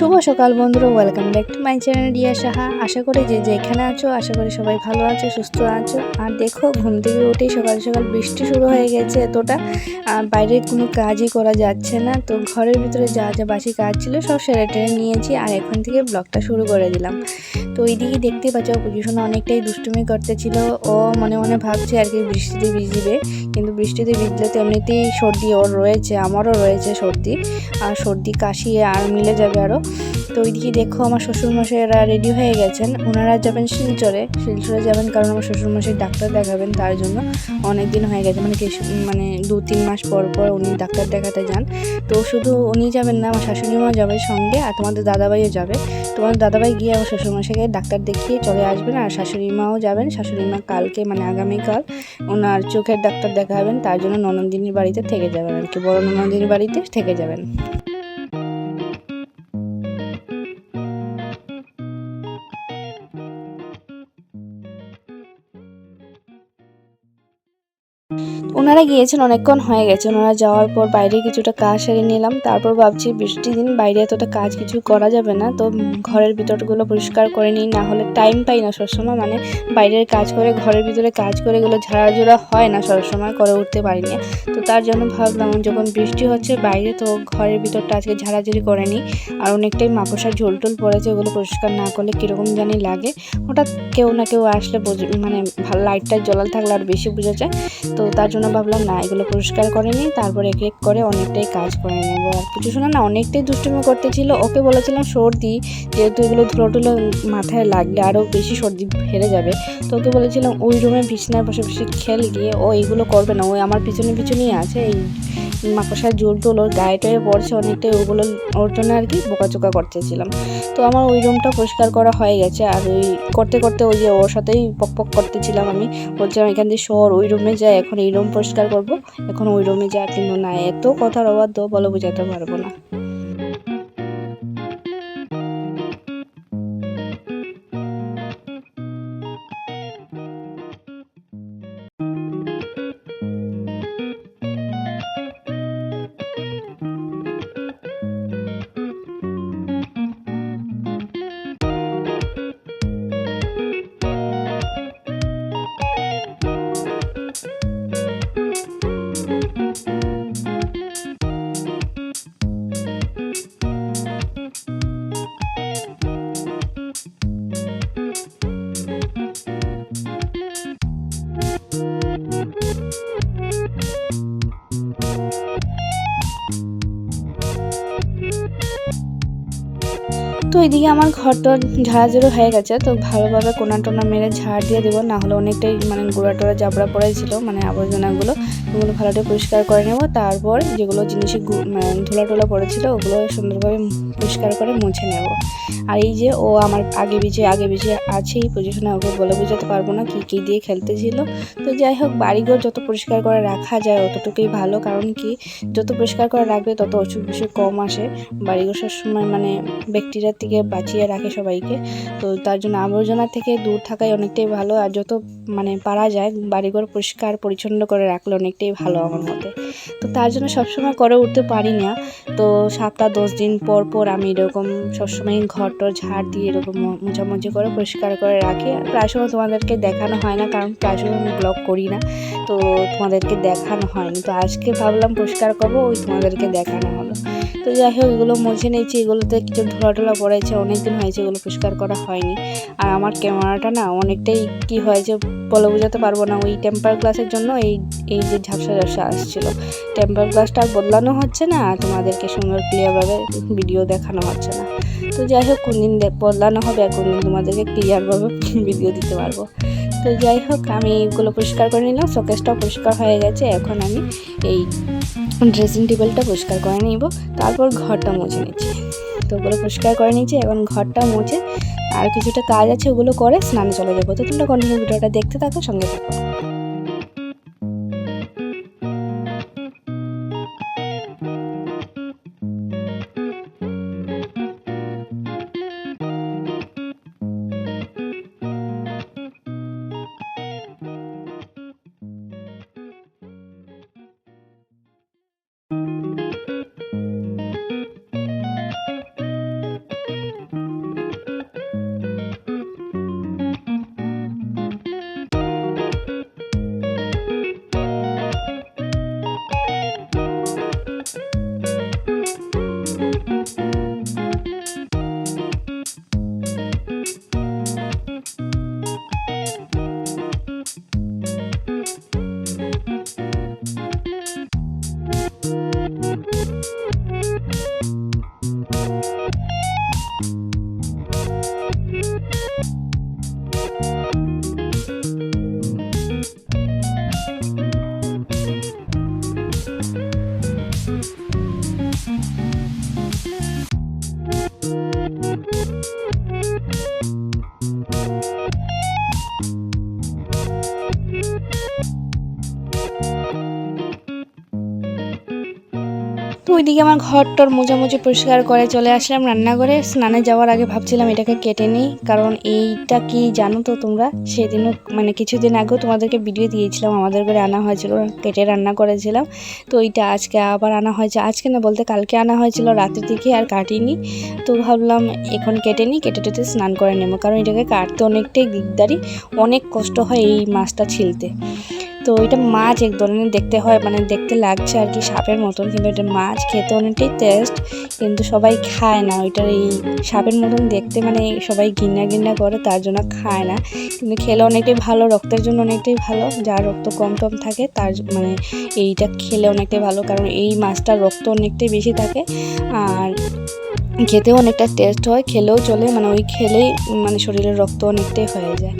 শুভ সকাল বন্ধুরা welcome back to my channel Riya Saha আশা করি যে যেখানে আছো, আশা করি সবাই ভালো আছো, সুস্থ আছো। আর দেখো, ঘুম থেকে উঠেই সকাল সকাল বৃষ্টি শুরু হয়ে গেছে এতটা। আর বাইরে কোনো কাজই করা যাচ্ছে না, তো ঘরের ভিতরে যা যা বাসি কাজ ছিল সব সেরে টেরে নিয়েছি, আর এখন থেকে ব্লগটা শুরু করে দিলাম। তো ওইদিকে দেখতে পাচ্ছ পজিশন অনেকটাই দুষ্টুমি করতেছিল ও মনে মনে ভাবছে আর কি বৃষ্টিতে ভিজবে। কিন্তু বৃষ্টিতে ভিজলে তো এমনিতেই সর্দি ওর রয়েছে, আমারও রয়েছে সর্দি। আর সর্দি, কাশি আর মিলে যাবে আরও তো ওইদিকে দেখো আমার শ্বশুরমশাইরা রেডি হয়ে গেছেন। ওনারা যাবেন শিলচরে। শিলচরে যাবেন কারণ আমার শ্বশুরমশাই ডাক্তার দেখাবেন তার জন্য। অনেক দিন হয়ে গেছে মানে কিছু মানে দু, তিন মাস পর পর উনি ডাক্তার দেখাতে যান। তো শুধু উনি যাবেন না, আমার শাশুড়ি মাও যাবে সঙ্গে আর তোমাদের দাদাভাইও যাবে। তোমাদের দাদাভাই গিয়ে আমার শ্বশুরমশাইকে ডাক্তার দেখিয়ে চলে আসবেন আর শাশুড়ি মাও যাবেন। শাশুড়ি মা কালকে মানে আগামীকাল, ওনার চোখের ডাক্তার দেখাবেন তার জন্য ননদিনীর বাড়িতে থেকে যাবেন আর কি। বড় ননদিনীর বাড়িতে থেকে যাবেন। ওনারা গিয়েছেন, অনেকক্ষণ হয়ে গেছে। ওনারা যাওয়ার পর বাইরে কিছুটা কাজ সেরে নিলাম। তারপর ভাবছি, বৃষ্টির দিন, বাইরে এতটা কাজ কিছু করা যাবে না। তো ঘরের ভিতরগুলো পরিষ্কার করে নিই, না হলে টাইম পাই না সবসময়। মানে বাইরের কাজ করে, ঘরের ভিতরে কাজ করে এগুলো ঝাড়াঝোড়া হয় না সবসময়, করে উঠতে পারি না। তো তার জন্য ভাবলাম, যখন বৃষ্টি হচ্ছে বাইরে, তো ঘরের ভিতরটা আজকে ঝাড়াঝাড়ি করে নিই। আর অনেকটাই মাকড়সার ঝোল টোল পড়েছে, ওগুলো পরিষ্কার না করলে কীরকম জানি লাগে। হঠাৎ কেউ না কেউ আসলে মানে লাইটটা জ্বলাল থাকলে আর বেশি বোঝা যায়। তো তার জন্য ভাবলাম, না, এগুলো পরিষ্কার করে নিই, তারপরে এক এক করে অনেকটাই কাজ করে নেব। আর কিছু শোনা, না, অনেকটাই দুষ্টুমি করতেছিল। ওকে বলেছিলাম, সর্দি, যেহেতু এগুলো ধুলো টুলো মাথায় লাগলে আরও বেশি সর্দি হেরে যাবে। তো ওকে বলেছিলাম, ওই রুমে বিছনায় বসে বসে খেল গিয়ে, ও এইগুলো করবে না, ওই আমার পিছনে পিছনেই আছে, এই মাকড়সার জোল টোল ওর গায়ে টয়ে পড়ছে অনেকটাই, ওগুলো ওর জন্য আর কি বোকাচোকা করতেছিলাম। তো আমার ওই রুমটা পরিষ্কার করা হয়ে গেছে আর ওই করতে করতে ওই যে ওর সাথেই পক পক করতেছিলাম আমি। বলছিলাম এখান দিয়ে শহর ওই রুমে যায় এখন এই রুম পরিষ্কার করব, এখন ওই রুমে যা, কিন্তু না, এত কথার অবাধ্য বলে বোঝাতে পারব না। তো এদিকে আমার ঘরটা ঝাড়াঝাড়ো হয়ে গেছে, তো ভালোভাবে কোনা টোনা মেরে ঝাড় দিয়ে দেবো, না হলে অনেকটাই মানে গোড়া টোড়া জাবড়া পড়েছিল মানে আবর্জনাগুলো। ওগুলো ভালো করে পরিষ্কার করে নেব। তারপর যেগুলো জিনিসে মানে ধুলা টোলা পড়েছিল, ওগুলো সুন্দরভাবে পরিষ্কার করে মুছে নেব। আর এই যে ও আমার আগে বিছে আগে বিছে আছে এই পজিশনে ওকে বলে বোঝাতে পারব না কী কী দিয়ে খেলতেছিল। তো যাই হোক, বাড়িঘর যত পরিষ্কার করে রাখা যায় অতটুকুই ভালো, কারণ কি, যত পরিষ্কার করে রাখবে তত অসুখ বিসুখ কম আসে। বাড়িঘর সবসময় মানে ব্যাকটেরিয়ার থেকে বাঁচিয়ে রাখে সবাইকে। তো তার জন্য আবর্জনা থেকে দূর থাকাই অনেকটাই ভালো। আর যত মানে পারা যায় বাড়িঘর পরিষ্কার পরিচ্ছন্ন করে রাখলে অনেকটাই ভালো আমার মতে। তো তার জন্য সবসময় করে উঠতে পারি না। তো সাতটা দশ দিন পর পর আমি এরকম সবসময় ঘর টর ঝাড় দিয়ে এরকম মোছামুছি করে পরিষ্কার করে রাখি। আর প্রায় সময় তোমাদেরকে দেখানো হয় না কারণ প্রায় সময় আমি ব্লগ করি না। তো তোমাদেরকে দেখানো হয়নি। তো আজকে ভাবলাম পরিষ্কার করব ওই তোমাদেরকে দেখানো হলো। তো যাই হোক, এগুলো মুছে নিয়েছি, এগুলোতে কিছু ধোলা টোলা পড়েছে, অনেকদিন হয়েছে, এগুলো পরিষ্কার করা হয়নি। আর আমার ক্যামেরাটা না অনেকটাই কি হয়েছে বলে বোঝাতে পারব না। ওই টেম্পার গ্লাসের জন্য এই এই যে ঝাপসা ঝাপসা আসছিল। টেম্পার গ্লাসটা আর বদলানো হচ্ছে না, আর তোমাদেরকে সুন্দর ক্লিয়ারভাবে ভিডিও দেখানো হচ্ছে না। তো যাই হোক কোন দিন বদলানো হবে আর কোন দিন তোমাদেরকে ক্লিয়ারভাবে ভিডিও দিতে পারব। তো যাই হোক, আমি এগুলো পরিষ্কার করে নিলাম। শোকেসটাও পরিষ্কার হয়ে গেছে। এখন আমি এই ড্রেসিং টেবিলটা পরিষ্কার করে নিব। তারপর ঘরটা মুছে নিচ্ছি। তো ওগুলো পরিষ্কার করে নিচ্ছি এখন ঘরটা মুছে আর কিছুটা কাজ আছে, ওগুলো করে স্নানে চলে যাব। তো তোমরা কন্টিনিউ ভিডিওটা দেখতে থাকো, সঙ্গে থাকো। তো ওইদিকে আমার ঘরটর মোজামুজি পরিষ্কার করে চলে আসলাম রান্নাঘরে। স্নানে যাওয়ার আগে ভাবছিলাম এটাকে কেটে নিই, কারণ এইটা কি জানো তো তোমরা? সেদিনও মানে কিছুদিন আগেও তোমাদেরকে ভিডিও দিয়েছিলাম, আমাদের ঘরে আনা হয়েছিল, কেটে রান্না করেছিলাম। তো এইটা আজকে আবার আনা হয়েছে। আজকে না বলতে কালকে আনা হয়েছিল, রাতের দিকে আর কাটিনি। তো ভাবলাম এখন কেটে নিই, কেটে টেটে স্নান করে নেব, কারণ এটাকে কাটতে অনেকটাই দিকদারি অনেক কষ্ট হয় এই মাছটা ছিলতে। তো এটা মাছ এক ধরনের দেখতে হয় মানে দেখতে লাগছে আর কি সাপের মতন, কিন্তু এটা মাছ খেতে অনেকটাই টেস্ট কিন্তু সবাই খায় না। ওইটার এই সাপের মতন দেখতে মানে সবাই ঘিন্না ঘিন্না করে, তার জন্য খায় না। কিন্তু খেলে অনেকটাই ভালো, রক্তের জন্য অনেকটাই ভালো। যার রক্ত কম টম থাকে, তার মানে এইটা খেলে অনেকটাই ভালো, কারণ এই মাছটার রক্ত অনেকটাই বেশি থাকে। আর খেতেও অনেকটা টেস্ট হয়, খেলেও চলে মানে ওই খেলেই মানে শরীরের রক্ত অনেকটাই হয়ে যায়।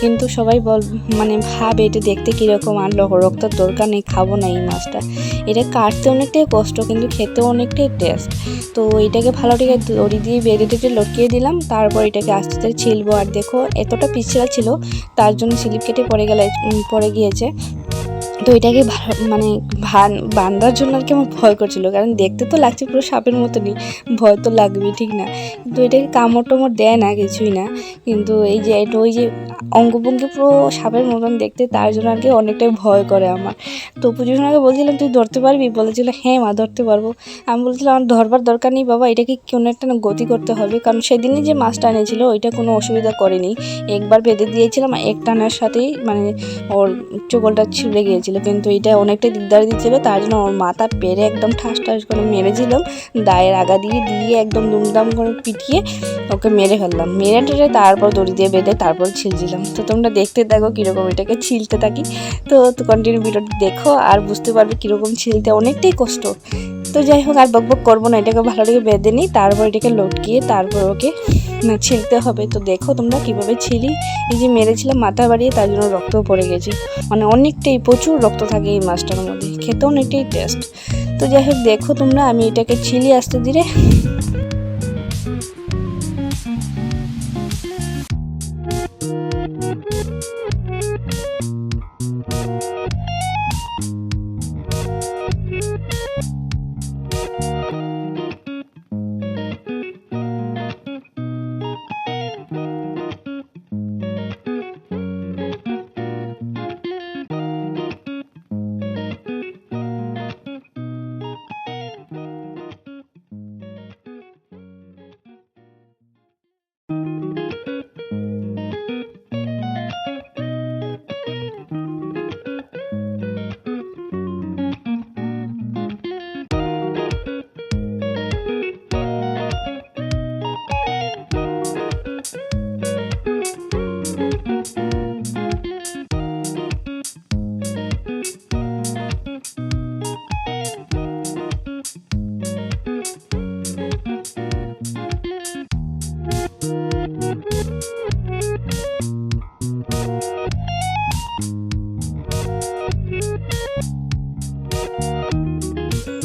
কিন্তু সবাই বল মানে ভাবে এটা দেখতে কীরকম আর রক্তের দরকার নেই, খাব না এই মাছটা। এটা কাটতে অনেকটাই কষ্ট, কিন্তু খেতেও অনেকটাই টেস্ট তো এটাকে ভালো থেকে দড়ি দিয়ে বেঁধে টেটে লটকিয়ে দিলাম, তারপর এটাকে আস্তে আস্তে ছিলবো। আর দেখো, এতটা পিছড়া ছিল, তার জন্য স্লিপ কেটে পড়ে গেলে পড়ে গিয়েছে। তো এটাকে ভা- মানে বান্ধার জন্য আর কি আমার ভয় করছিল। কারণ দেখতে তো লাগছে পুরো সাপের মতনই। ভয় তো লাগবে ঠিক না? কিন্তু এটাকে কামড় টামড় দেয় না, কিছুই না। কিন্তু এই যে, এটা ওই যে অঙ্গভঙ্গি পুরো সাপের মতন দেখতে, তার জন্য আর কি অনেকটাই ভয় করে আমার। তো আগে বলছিলাম, তুই ধরতে পারবি? বলেছিল হ্যাঁ মা, ধরতে পারব। আমি বলছিলাম, আমার ধরবার দরকার নেই বাবা, এটাকে কোনো একটা না গতি করতে হবে। কারণ সেদিনই যে মাছটা এনেছিল, ওইটা কোনো অসুবিধা করেনি। একবার বেঁধে দিয়েছিলাম এক টানার সাথেই মানে ওর চোগলটা ছিঁড়ে গিয়েছিল। কিন্তু এটা অনেকটা দিকদার দিচ্ছিল, তার জন্য ওর মাথা পেরে একদম ঠাস ঠাস করে মেরেছিলাম দায়ের আগা দিয়ে দিয়ে একদম দুমদাম করে পিটিয়ে ওকে মেরে ফেললাম। মেরে টেরে তারপর দড়ি দিয়ে বেঁধে তারপর ছিলছিলাম। তো তোমরা দেখতে থাকো কীরকম এটাকে ছিলতে থাকি। তো কন্টিনিউ ভিডিওটি দেখো আর বুঝতে পারবে কীরকম ছিলতে। অনেকটাই কষ্ট। তো যাই হোক, আর বকবক বক করব না, এটাকে ভালো করে বেঁধে নিই, তারপর এটাকে লটকিয়ে তারপর ওকে ছিলতে হবে। তো দেখো তোমরা কীভাবে ছিলি এই যে মেরেছিলাম মাথা বাড়িয়ে তার জন্য রক্তও পড়ে গেছে। মানে অনেকটাই প্রচুর রক্ত থাকে এই মাছটার মধ্যে খেতে অনেকটাই টেস্ট তো যাই হোক, দেখো তোমরা, আমি এটাকে ছিলি আসতে ধীরে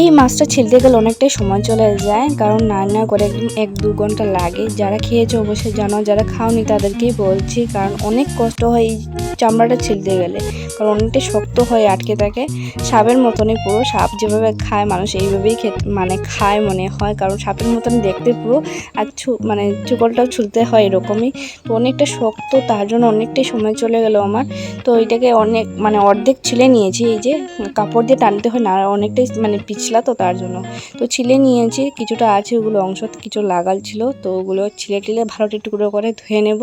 এই মাছটা ছিলতে গেলে অনেকটাই সময় চলে যায়, কারণ রান্না করে একদম এক দু ঘণ্টা লাগে। যারা খেয়েছে অবশ্যই জানো, যারা খাওনি তাদেরকেই বলছি, কারণ অনেক কষ্ট হয় এই চামড়াটা ছিলতে গেলে। কারণ অনেকটাই শক্ত হয়ে আটকে থাকে, সাপের মতনই পুরো। সাপ যেভাবে খায়, মানুষ এইভাবেই মানে খায় মনে হয়, কারণ সাপের মতন দেখতে পুরো। আর ছু মানে চুকলটাও ছুলতে হয় এরকমই। তো অনেকটা শক্ত, তার জন্য অনেকটাই সময় চলে গেল আমার। তো এটাকে অনেক মানে অর্ধেক ছিলে নিয়েছি, এই যে কাপড় দিয়ে টানতে হয় না অনেকটাই মানে পিছলা তো তার জন্য। তো ছিলে নিয়েছি কিছুটা আছে ওগুলো অংশ কিছু লাগাল ছিল তো ওগুলো ছিলে টিলে ভালোটি টুকরো করে ধুয়ে নেব।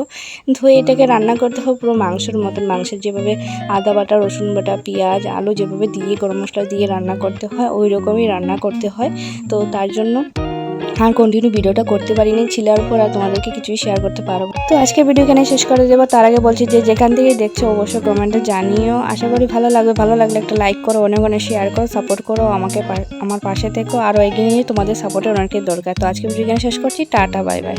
ধুয়ে এটাকে রান্না করতে হবে পুরো মাংসের মতন। মাংসের যেভাবে আদা বাটা রসুন বাটা পেঁয়াজ আলু যেভাবে দিয়ে গরম মশলা দিয়ে রান্না করতে হয় ওই রকমই রান্না করতে হয়। তো তার জন্য আর কন্টিনিউ ভিডিওটা করতে পারিনি, ছিলার পর আর তোমাদেরকে কিছুই শেয়ার করতে পারব তো আজকে ভিডিও এখানে শেষ করে দেবো। তার আগে বলছি যে যেখান থেকে দেখছ অবশ্যই কমেন্টে জানিও। আশা করি ভালো লাগবে। ভালো লাগলে একটা লাইক করো, অনেক অনেক শেয়ার করো সাপোর্ট করো, আমাকে আমার পাশে থেকো। আরও এগিয়ে নিয়ে তোমাদের সাপোর্টের অনেকের দরকার। তো আজকে ভিডিও এখানে শেষ করছি। Tata bye bye